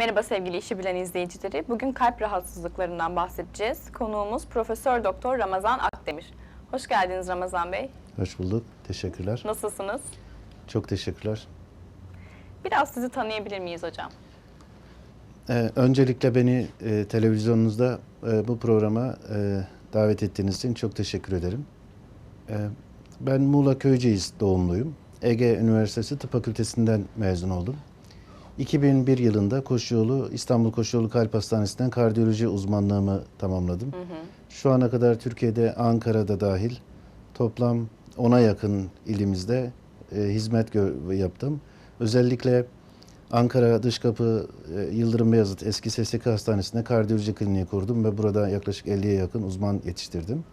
Merhaba sevgili işi bilen izleyicileri. Bugün kalp rahatsızlıklarından bahsedeceğiz. Konuğumuz Profesör Doktor Ramazan Akdemir. Hoş geldiniz Ramazan Bey. Hoş bulduk. Teşekkürler. Nasılsınız? Çok teşekkürler. Biraz sizi tanıyabilir miyiz hocam? Ee, öncelikle beni e, televizyonunuzda e, bu programa e, davet ettiğiniz için çok teşekkür ederim. E, ben Muğla Köyceğiz doğumluyum. Ege Üniversitesi Tıp Fakültesinden mezun oldum. 2001 yılında Koşuyolu, İstanbul Koşuyolu Kalp Hastanesi'nden kardiyoloji uzmanlığımı tamamladım. Şu ana kadar Türkiye'de Ankara'da dahil toplam 10'a yakın ilimizde e, hizmet yaptım. Özellikle Ankara Dışkapı e, Yıldırım Beyazıt eski SSK Hastanesi'nde kardiyoloji kliniği kurdum ve burada yaklaşık 50'ye yakın uzman yetiştirdim.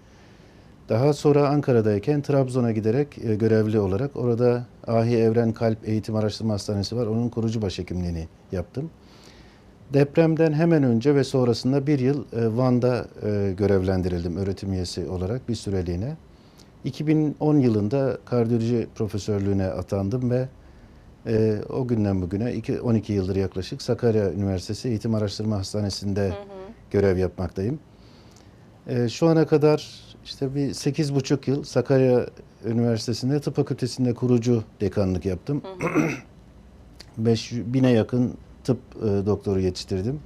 Daha sonra Ankara'dayken Trabzon'a giderek e, görevli olarak orada Ahi Evren Kalp Eğitim Araştırma Hastanesi var. Onun kurucu başhekimliğini yaptım. Depremden hemen önce ve sonrasında bir yıl e, Van'da e, görevlendirildim öğretim üyesi olarak bir süreliğine. 2010 yılında kardiyoloji profesörlüğüne atandım ve e, o günden bugüne iki- 12 yıldır yaklaşık Sakarya Üniversitesi Eğitim Araştırma Hastanesi'nde görev yapmaktayım. E, şu ana kadar işte bir 8,5 yıl Sakarya Üniversitesi'nde Tıp Fakültesi'nde kurucu dekanlık yaptım. 5000'e yakın tıp e, doktoru yetiştirdim.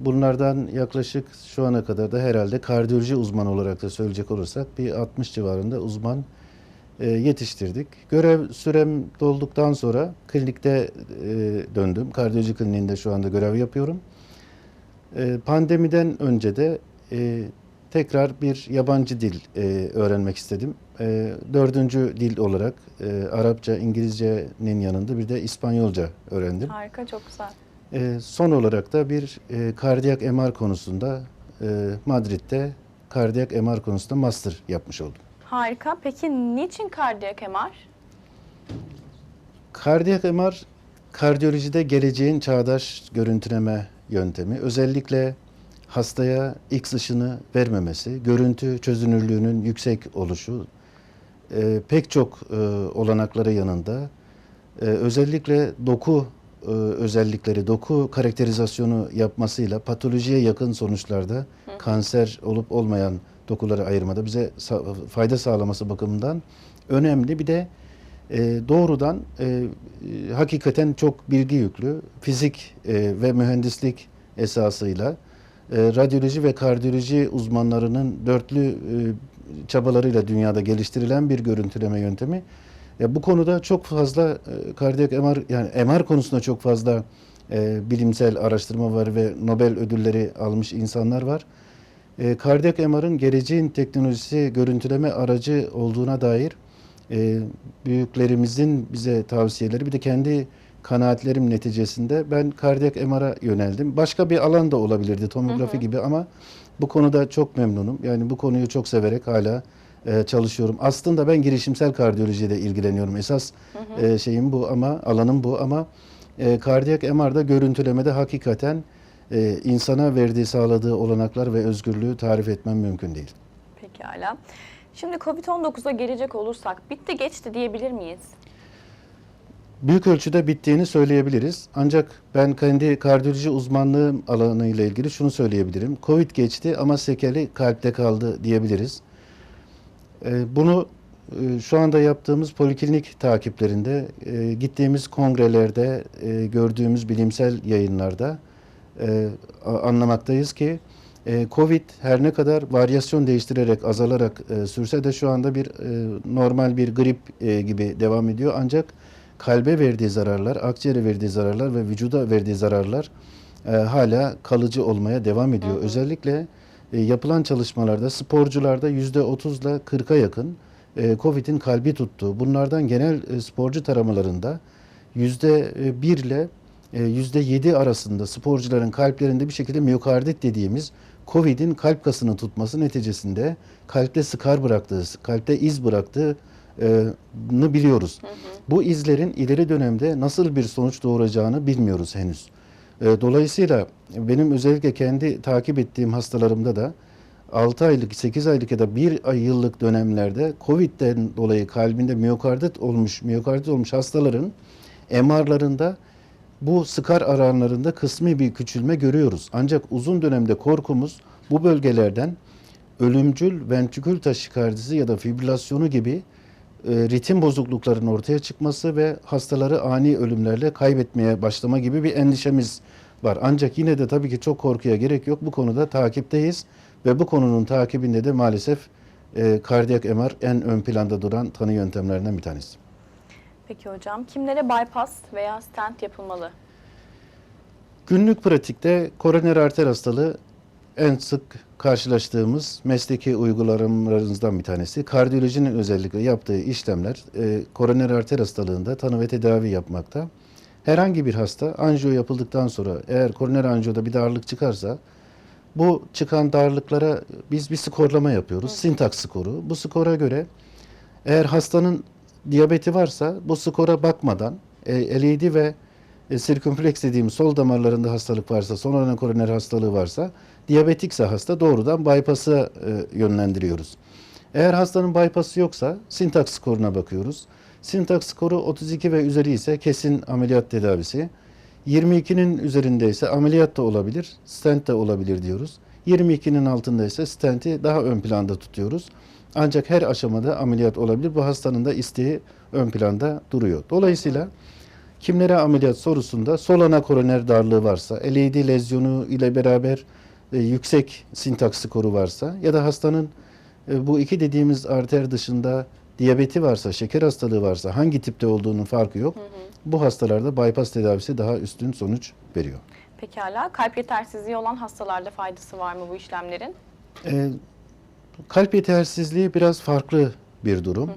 Bunlardan yaklaşık şu ana kadar da herhalde kardiyoloji uzmanı olarak da söyleyecek olursak bir 60 civarında uzman e, yetiştirdik. Görev sürem dolduktan sonra klinikte e, döndüm. Kardiyoloji kliniğinde şu anda görev yapıyorum. E, pandemiden önce de e, tekrar bir yabancı dil e, öğrenmek istedim. E, dördüncü dil olarak e, Arapça, İngilizcenin yanında bir de İspanyolca öğrendim. Harika, çok güzel. E, son olarak da bir e, kardiyak MR konusunda e, Madrid'de kardiyak MR konusunda master yapmış oldum. Harika. Peki niçin kardiyak MR? Kardiyak MR kardiyolojide geleceğin çağdaş görüntüleme yöntemi. Özellikle hastaya X ışını vermemesi, görüntü çözünürlüğünün yüksek oluşu, e, pek çok e, olanakları yanında e, özellikle doku e, özellikleri, doku karakterizasyonu yapmasıyla patolojiye yakın sonuçlarda kanser olup olmayan dokuları ayırmada bize sa- fayda sağlaması bakımından önemli. Bir de e, doğrudan e, hakikaten çok bilgi yüklü fizik e, ve mühendislik esasıyla radyoloji ve kardiyoloji uzmanlarının dörtlü e, çabalarıyla dünyada geliştirilen bir görüntüleme yöntemi. Ya bu konuda çok fazla e, kardiyak MR yani MR konusunda çok fazla e, bilimsel araştırma var ve Nobel ödülleri almış insanlar var. E, kardiyak MR'ın geleceğin teknolojisi görüntüleme aracı olduğuna dair e, büyüklerimizin bize tavsiyeleri bir de kendi kanaatlerim neticesinde ben kardiyak MR'a yöneldim. Başka bir alan da olabilirdi tomografi gibi ama bu konuda çok memnunum. Yani bu konuyu çok severek hala e, çalışıyorum. Aslında ben girişimsel kardiyolojiyle ilgileniyorum. Esas e, şeyim bu ama alanım bu ama e, kardiyak MR'da görüntülemede hakikaten e, insana verdiği sağladığı olanaklar ve özgürlüğü tarif etmem mümkün değil. Pekala. Şimdi Covid-19'a gelecek olursak bitti geçti diyebilir miyiz? Büyük ölçüde bittiğini söyleyebiliriz. Ancak ben kendi kardiyoloji uzmanlığım alanıyla ilgili şunu söyleyebilirim. Covid geçti ama sekeli kalpte kaldı diyebiliriz. Ee, Bunu e, şu anda yaptığımız poliklinik takiplerinde, e, gittiğimiz kongrelerde, e, gördüğümüz bilimsel yayınlarda anlamaktayız ki Covid her ne kadar varyasyon değiştirerek, azalarak sürse de şu anda bir normal bir grip gibi devam ediyor. Ancak kalbe verdiği zararlar, akciğere verdiği zararlar ve vücuda verdiği zararlar e, hala kalıcı olmaya devam ediyor. Özellikle e, yapılan çalışmalarda sporcularda yüzde 30 ile 40'a yakın e, Covid'in kalbi tuttuğu. Bunlardan genel e, sporcu taramalarında yüzde 1 ile e, yüzde 7 arasında sporcuların kalplerinde bir şekilde miyokardit dediğimiz Covid'in kalp kasını tutması neticesinde kalpte skar bıraktığı, kalpte iz bıraktığı biliyoruz. Bu izlerin ileri dönemde nasıl bir sonuç doğuracağını bilmiyoruz henüz. Dolayısıyla benim özellikle kendi takip ettiğim hastalarımda da 6 aylık, 8 aylık ya da 1 ay yıllık dönemlerde Covid'den dolayı kalbinde miyokardit olmuş, miyokardit olmuş hastaların MR'larında bu skar alanlarında kısmi bir küçülme görüyoruz. Ancak uzun dönemde korkumuz bu bölgelerden ölümcül ventrikül taşikardisi ya da fibrilasyonu gibi ritim bozukluklarının ortaya çıkması ve hastaları ani ölümlerle kaybetmeye başlama gibi bir endişemiz var. Ancak yine de tabii ki çok korkuya gerek yok. Bu konuda takipteyiz ve bu konunun takibinde de maalesef e, kardiyak MR en ön planda duran tanı yöntemlerinden bir tanesi. Peki hocam kimlere bypass veya stent yapılmalı? Günlük pratikte koroner arter hastalığı en sık karşılaştığımız mesleki uygulamalarımızdan bir tanesi. Kardiyolojinin özellikle yaptığı işlemler e, koroner arter hastalığında tanı ve tedavi yapmakta. Herhangi bir hasta anjiyo yapıldıktan sonra eğer koroner anjiyoda bir darlık çıkarsa bu çıkan darlıklara biz bir skorlama yapıyoruz. Sintak skoru. Bu skora göre eğer hastanın diyabeti varsa bu skora bakmadan e, LED ve e, sirkümfleks dediğimiz sol damarlarında hastalık varsa, son koroner hastalığı varsa, diyabetikse hasta doğrudan bypass'a e, yönlendiriyoruz. Eğer hastanın bypass'ı yoksa sintak skoruna bakıyoruz. Sintak skoru 32 ve üzeri ise kesin ameliyat tedavisi. 22'nin üzerinde ise ameliyat da olabilir, stent de olabilir diyoruz. 22'nin altında ise stenti daha ön planda tutuyoruz. Ancak her aşamada ameliyat olabilir. Bu hastanın da isteği ön planda duruyor. Dolayısıyla kimlere ameliyat sorusunda sol ana koroner darlığı varsa, LED lezyonu ile beraber e, yüksek sintak skoru varsa ya da hastanın e, bu iki dediğimiz arter dışında diyabeti varsa, şeker hastalığı varsa hangi tipte olduğunun farkı yok. Bu hastalarda bypass tedavisi daha üstün sonuç veriyor. Pekala kalp yetersizliği olan hastalarda faydası var mı bu işlemlerin? E, kalp yetersizliği biraz farklı bir durum.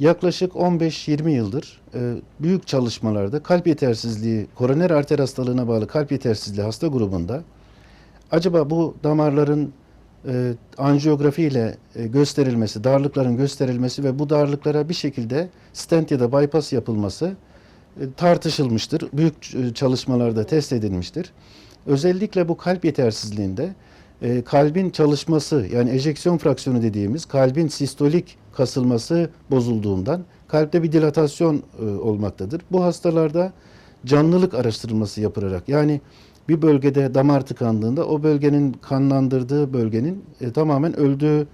Yaklaşık 15-20 yıldır e, büyük çalışmalarda kalp yetersizliği, koroner arter hastalığına bağlı kalp yetersizliği hasta grubunda acaba bu damarların e, anjiyografi ile e, gösterilmesi, darlıkların gösterilmesi ve bu darlıklara bir şekilde stent ya da bypass yapılması e, tartışılmıştır. Büyük e, çalışmalarda test edilmiştir. Özellikle bu kalp yetersizliğinde e, kalbin çalışması yani ejeksiyon fraksiyonu dediğimiz kalbin sistolik kasılması bozulduğundan kalpte bir dilatasyon e, olmaktadır. Bu hastalarda canlılık araştırılması yapılarak yani bir bölgede damar tıkandığında o bölgenin kanlandırdığı bölgenin e, tamamen öldüğü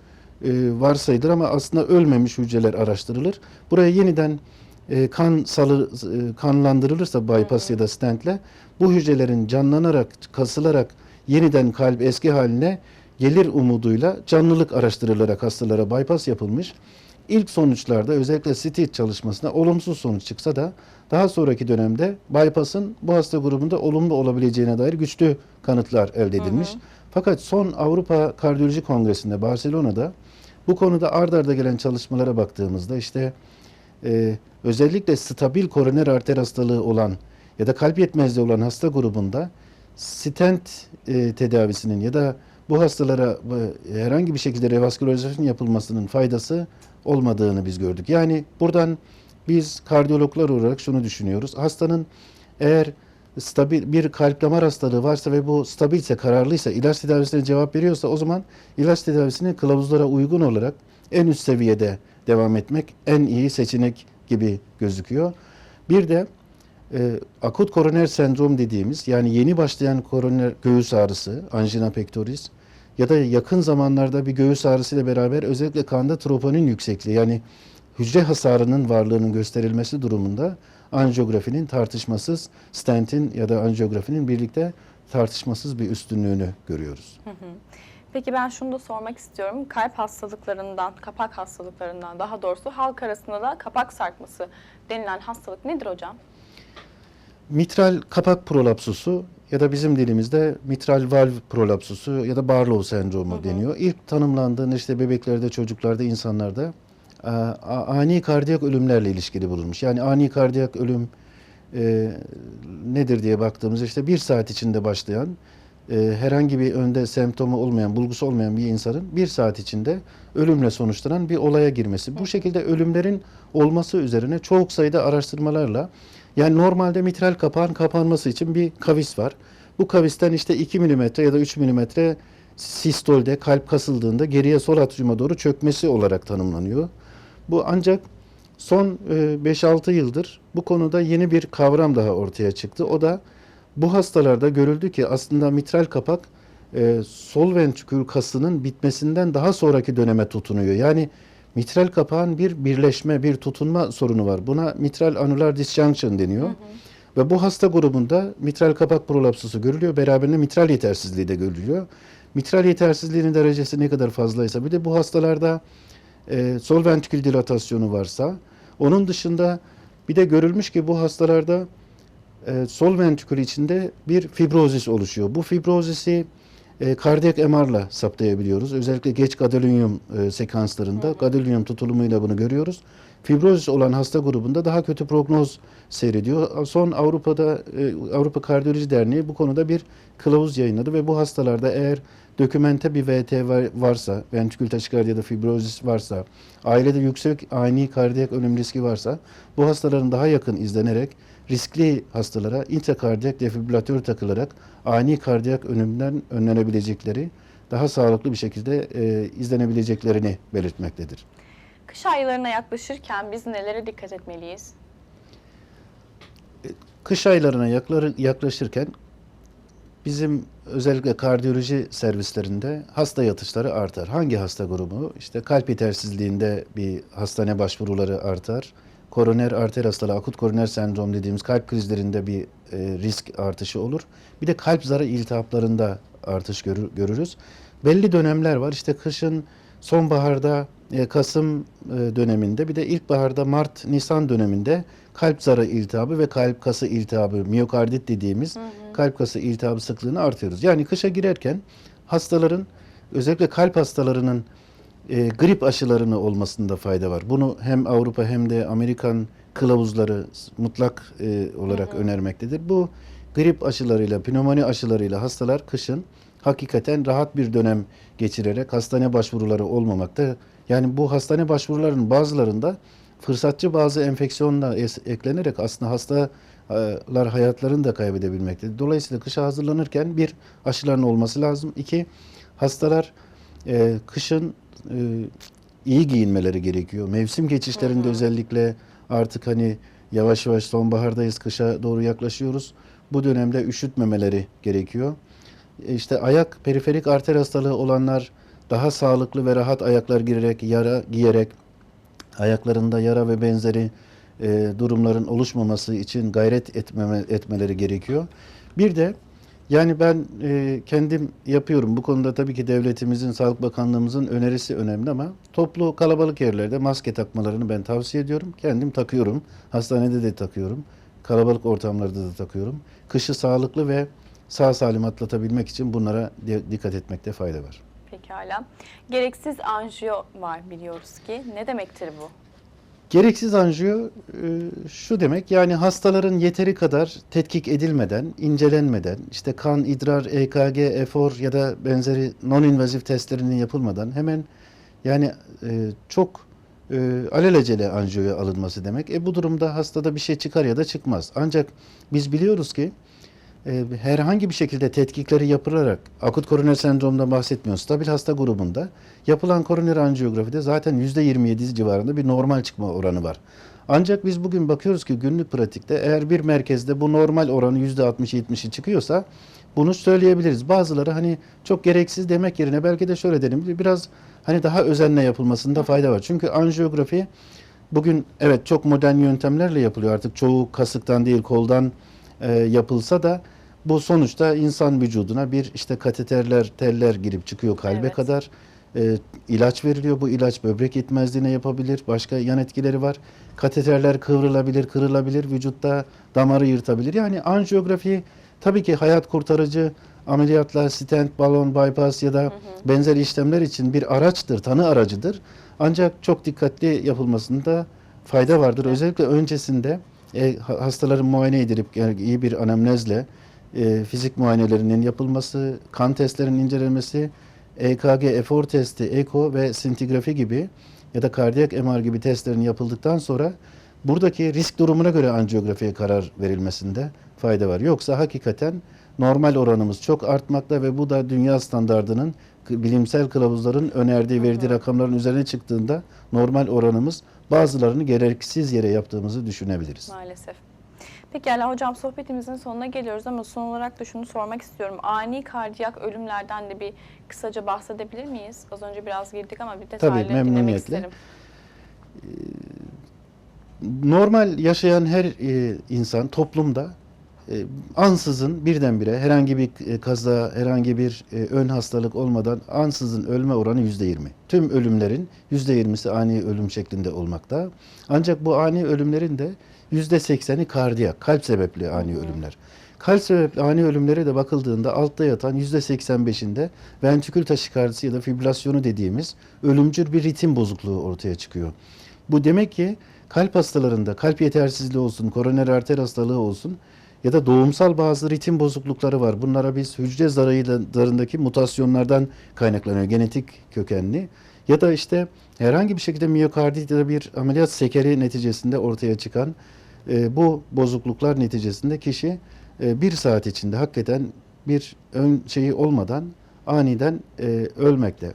e, varsayılır ama aslında ölmemiş hücreler araştırılır. Buraya yeniden e, kan salı e, kanlandırılırsa bypass ya da stentle bu hücrelerin canlanarak, kasılarak yeniden kalp eski haline gelir umuduyla canlılık araştırılarak hastalara bypass yapılmış. İlk sonuçlarda özellikle STEAT çalışmasında olumsuz sonuç çıksa da daha sonraki dönemde bypass'ın bu hasta grubunda olumlu olabileceğine dair güçlü kanıtlar elde edilmiş. Fakat son Avrupa Kardiyoloji Kongresi'nde Barcelona'da bu konuda ard arda gelen çalışmalara baktığımızda işte e, özellikle stabil koroner arter hastalığı olan ya da kalp yetmezliği olan hasta grubunda stent e, tedavisinin ya da bu hastalara e, herhangi bir şekilde revaskülarizasyon yapılmasının faydası olmadığını biz gördük. Yani buradan biz kardiyologlar olarak şunu düşünüyoruz. Hastanın eğer stabil bir kalp damar hastalığı varsa ve bu stabilse, kararlıysa, ilaç tedavisine cevap veriyorsa o zaman ilaç tedavisini kılavuzlara uygun olarak en üst seviyede devam etmek en iyi seçenek gibi gözüküyor. Bir de e, akut koroner sendrom dediğimiz yani yeni başlayan koroner göğüs ağrısı, angina pectoris ya da yakın zamanlarda bir göğüs ağrısı ile beraber özellikle kanda troponin yüksekliği yani hücre hasarının varlığının gösterilmesi durumunda anjiyografinin tartışmasız stentin ya da anjiyografinin birlikte tartışmasız bir üstünlüğünü görüyoruz. Peki ben şunu da sormak istiyorum. Kalp hastalıklarından, kapak hastalıklarından daha doğrusu halk arasında da kapak sarkması denilen hastalık nedir hocam? Mitral kapak prolapsusu ya da bizim dilimizde mitral valv prolapsusu ya da Barlow sendromu deniyor. İlk tanımlandığında işte bebeklerde, çocuklarda, insanlarda a- a- ani kardiyak ölümlerle ilişkili bulunmuş. Yani ani kardiyak ölüm e, nedir diye baktığımızda işte bir saat içinde başlayan e, herhangi bir önde semptomu olmayan, bulgusu olmayan bir insanın bir saat içinde ölümle sonuçlanan bir olaya girmesi. Bu şekilde ölümlerin olması üzerine çok sayıda araştırmalarla yani normalde mitral kapağın kapanması için bir kavis var. Bu kavisten işte 2 milimetre ya da 3 milimetre sistolde kalp kasıldığında geriye sol atriuma doğru çökmesi olarak tanımlanıyor. Bu ancak Son e, 5-6 yıldır bu konuda yeni bir kavram daha ortaya çıktı. O da bu hastalarda görüldü ki aslında mitral kapak e, sol ventrikül kasının bitmesinden daha sonraki döneme tutunuyor. Yani mitral kapağın bir birleşme, bir tutunma sorunu var. Buna mitral annular disjunction deniyor. Ve bu hasta grubunda mitral kapak prolapsusu görülüyor. Beraberinde mitral yetersizliği de görülüyor. Mitral yetersizliğinin derecesi ne kadar fazlaysa bir de bu hastalarda e, sol ventrikül dilatasyonu varsa onun dışında bir de görülmüş ki bu hastalarda e, sol ventrikül içinde bir fibrozis oluşuyor. Bu fibrozisi e, kardiyak MR'la saptayabiliyoruz. Özellikle geç gadolinium e, sekanslarında gadolinium tutulumuyla bunu görüyoruz. Fibrozis olan hasta grubunda daha kötü prognoz seyrediyor. Son Avrupa'da e, Avrupa Kardiyoloji Derneği bu konuda bir kılavuz yayınladı ve bu hastalarda eğer dokümente bir VT var- varsa, ventrikül taşikardi ya da fibrozis varsa, ailede yüksek ani kardiyak ölüm riski varsa bu hastaların daha yakın izlenerek riskli hastalara intrakardiyak defibrilatör takılarak ani kardiyak ölümden önlenebilecekleri, daha sağlıklı bir şekilde e, izlenebileceklerini belirtmektedir. Kış aylarına yaklaşırken biz nelere dikkat etmeliyiz? Kış aylarına yaklaşırken bizim özellikle kardiyoloji servislerinde hasta yatışları artar. Hangi hasta grubu? İşte kalp yetersizliğinde bir hastane başvuruları artar. Koroner arter hastalığı, akut koroner sendrom dediğimiz kalp krizlerinde bir e, risk artışı olur. Bir de kalp zarı iltihaplarında artış görür- görürüz. Belli dönemler var. İşte kışın sonbaharda e, Kasım e, döneminde bir de ilkbaharda Mart Nisan döneminde kalp zarı iltihabı ve kalp kası iltihabı miyokardit dediğimiz kalp kası iltihabı sıklığını artıyoruz. Yani kışa girerken hastaların özellikle kalp hastalarının e, grip aşılarını olmasında fayda var. Bunu hem Avrupa hem de Amerikan kılavuzları mutlak e, olarak önermektedir. Bu grip aşılarıyla, pnömoni aşılarıyla hastalar kışın hakikaten rahat bir dönem geçirerek hastane başvuruları olmamakta. Yani bu hastane başvurularının bazılarında fırsatçı bazı enfeksiyonla eklenerek aslında hastalar hayatlarını da kaybedebilmektedir. Dolayısıyla kışa hazırlanırken bir aşıların olması lazım. İki, hastalar e, kışın e, iyi giyinmeleri gerekiyor. Mevsim geçişlerinde özellikle artık hani yavaş yavaş sonbahardayız, kışa doğru yaklaşıyoruz. Bu dönemde üşütmemeleri gerekiyor. E, İşte ayak periferik arter hastalığı olanlar daha sağlıklı ve rahat ayaklar girerek, yara giyerek ayaklarında yara ve benzeri e, durumların oluşmaması için gayret etmeme, etmeleri gerekiyor. Bir de yani ben e, kendim yapıyorum. Bu konuda tabii ki devletimizin, Sağlık Bakanlığımızın önerisi önemli ama toplu kalabalık yerlerde maske takmalarını ben tavsiye ediyorum. Kendim takıyorum. Hastanede de takıyorum. Kalabalık ortamlarda da takıyorum. Kışı sağlıklı ve sağ salim atlatabilmek için bunlara di- dikkat etmekte fayda var. Pekala. Gereksiz anjiyo var biliyoruz ki. Ne demektir bu? Gereksiz anjiyo e, şu demek yani hastaların yeteri kadar tetkik edilmeden, incelenmeden, işte kan, idrar, EKG, efor ya da benzeri non-invazif testlerinin yapılmadan hemen yani e, çok e, alelacele anjiyoya alınması demek. E bu durumda hastada bir şey çıkar ya da çıkmaz. Ancak biz biliyoruz ki e, herhangi bir şekilde tetkikleri yapılarak akut koroner sendromdan bahsetmiyoruz. Stabil hasta grubunda yapılan koroner anjiyografide zaten %27 civarında bir normal çıkma oranı var. Ancak biz bugün bakıyoruz ki günlük pratikte eğer bir merkezde bu normal oranı %60-70'i çıkıyorsa bunu söyleyebiliriz. Bazıları hani çok gereksiz demek yerine belki de şöyle derim biraz hani daha özenle yapılmasında fayda var. Çünkü anjiyografi bugün evet çok modern yöntemlerle yapılıyor artık çoğu kasıktan değil koldan e, yapılsa da bu sonuçta insan vücuduna bir işte kateterler, teller girip çıkıyor kalbe Evet. kadar. E, ilaç veriliyor. Bu ilaç böbrek yetmezliğine yapabilir. Başka yan etkileri var. Kateterler kıvrılabilir, kırılabilir. Vücutta damarı yırtabilir. Yani anjiyografi tabii ki hayat kurtarıcı ameliyatlar, stent, balon, bypass ya da benzer işlemler için bir araçtır, tanı aracıdır. Ancak çok dikkatli yapılmasında fayda vardır. Özellikle öncesinde e, ha- hastaların muayene edilip yani iyi bir anamnezle e, fizik muayenelerinin yapılması, kan testlerinin incelenmesi, EKG, efor testi, eko ve sintigrafi gibi ya da kardiyak MR gibi testlerin yapıldıktan sonra buradaki risk durumuna göre anjiyografiye karar verilmesinde fayda var. Yoksa hakikaten normal oranımız çok artmakta ve bu da dünya standardının k- bilimsel kılavuzların önerdiği verdiği rakamların üzerine çıktığında normal oranımız bazılarını gereksiz yere yaptığımızı düşünebiliriz. Maalesef. Pekala hocam sohbetimizin sonuna geliyoruz ama son olarak da şunu sormak istiyorum. Ani kardiyak ölümlerden de bir kısaca bahsedebilir miyiz? Az önce biraz girdik ama bir detaylı dinlemek memnuniyetle. isterim. normal yaşayan her e, insan toplumda e, ansızın birdenbire herhangi bir e, kaza, herhangi bir e, ön hastalık olmadan ansızın ölme oranı yüzde yirmi. Tüm ölümlerin yüzde yirmisi ani ölüm şeklinde olmakta. Ancak bu ani ölümlerin de yüzde sekseni kardiyak, kalp sebepli ani ölümler. Kalp sebepli ani ölümlere de bakıldığında altta yatan yüzde seksen beşinde ventrikül taşikardisi ya da fibrilasyonu dediğimiz ölümcül bir ritim bozukluğu ortaya çıkıyor. Bu demek ki kalp hastalarında kalp yetersizliği olsun, koroner arter hastalığı olsun ya da doğumsal bazı ritim bozuklukları var. Bunlara biz hücre zararındaki mutasyonlardan kaynaklanıyor, genetik kökenli. Ya da işte herhangi bir şekilde miyokardit ya da bir ameliyat sekeri neticesinde ortaya çıkan e, bu bozukluklar neticesinde kişi e, bir saat içinde hakikaten bir ön şeyi olmadan aniden e, ölmekte.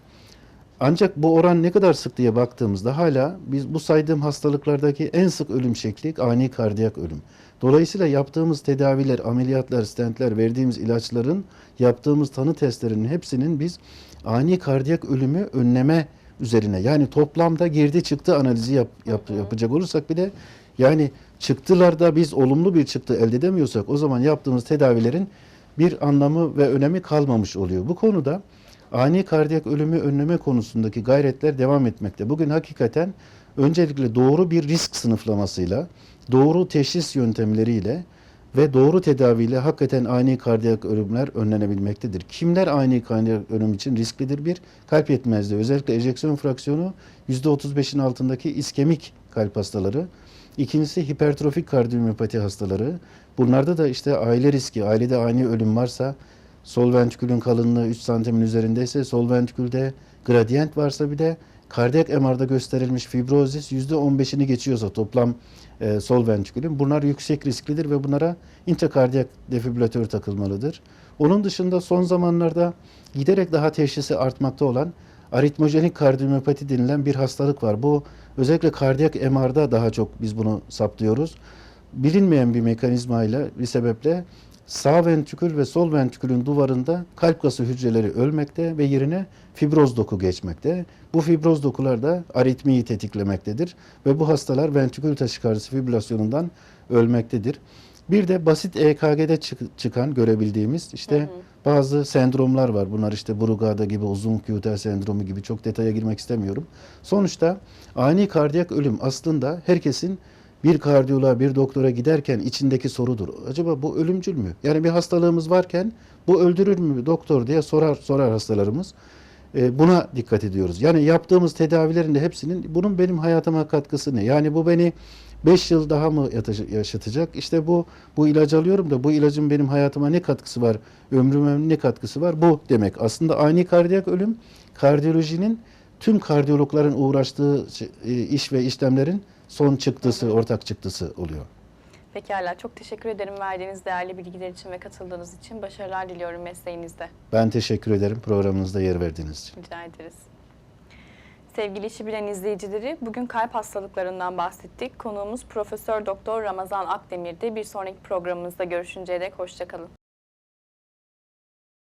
Ancak bu oran ne kadar sık diye baktığımızda hala biz bu saydığım hastalıklardaki en sık ölüm şekli ani kardiyak ölüm. Dolayısıyla yaptığımız tedaviler, ameliyatlar, stentler, verdiğimiz ilaçların, yaptığımız tanı testlerinin hepsinin biz ani kardiyak ölümü önleme üzerine yani toplamda girdi çıktı analizi yap, yap- yapacak olursak bile yani çıktılarda biz olumlu bir çıktı elde edemiyorsak o zaman yaptığımız tedavilerin bir anlamı ve önemi kalmamış oluyor. Bu konuda ani kardiyak ölümü önleme konusundaki gayretler devam etmekte. Bugün hakikaten öncelikle doğru bir risk sınıflamasıyla, doğru teşhis yöntemleriyle ve doğru tedaviyle hakikaten ani kardiyak ölümler önlenebilmektedir. Kimler ani kardiyak ölüm için risklidir? Bir, kalp yetmezliği. Özellikle ejeksiyon fraksiyonu %35'in altındaki iskemik kalp hastaları. İkincisi hipertrofik kardiyomiyopati hastaları. Bunlarda da işte aile riski, ailede ani ölüm varsa, sol ventrikülün kalınlığı 3 santimin üzerindeyse, sol ventrikülde gradient varsa bir de kardiyak MR'da gösterilmiş fibrozis %15'ini geçiyorsa toplam e, sol ventrikülün bunlar yüksek risklidir ve bunlara intrakardiyak defibrilatör takılmalıdır. Onun dışında son zamanlarda giderek daha teşhisi artmakta olan aritmojenik kardiyomiyopati denilen bir hastalık var. Bu özellikle kardiyak MR'da daha çok biz bunu saptıyoruz. Bilinmeyen bir mekanizmayla bir sebeple sağ ventrikül ve sol ventrikülün duvarında kalp kası hücreleri ölmekte ve yerine fibroz doku geçmekte. Bu fibroz dokular da aritmiyi tetiklemektedir ve bu hastalar ventrikül taşikardisi fibrilasyonundan ölmektedir. Bir de basit EKG'de çık- çıkan görebildiğimiz işte bazı sendromlar var. Bunlar işte Brugada gibi, uzun QT sendromu gibi çok detaya girmek istemiyorum. Sonuçta ani kardiyak ölüm aslında herkesin bir kardiyoloğa, bir doktora giderken içindeki sorudur. Acaba bu ölümcül mü? Yani bir hastalığımız varken bu öldürür mü doktor diye sorar sorar hastalarımız. E, buna dikkat ediyoruz. Yani yaptığımız tedavilerin de hepsinin bunun benim hayatıma katkısı ne? Yani bu beni 5 yıl daha mı yaşatacak? İşte bu bu ilacı alıyorum da bu ilacın benim hayatıma ne katkısı var? Ömrüme ne katkısı var? Bu demek. Aslında ani kardiyak ölüm kardiyolojinin tüm kardiyologların uğraştığı e, iş ve işlemlerin son çıktısı, ortak çıktısı oluyor. Pekala çok teşekkür ederim verdiğiniz değerli bilgiler için ve katıldığınız için. Başarılar diliyorum mesleğinizde. Ben teşekkür ederim programınızda yer verdiğiniz için. Rica ederiz. Sevgili işi bilen izleyicileri, bugün kalp hastalıklarından bahsettik. Konuğumuz Profesör Doktor Ramazan Akdemir'di. Bir sonraki programımızda görüşünceye dek hoşçakalın.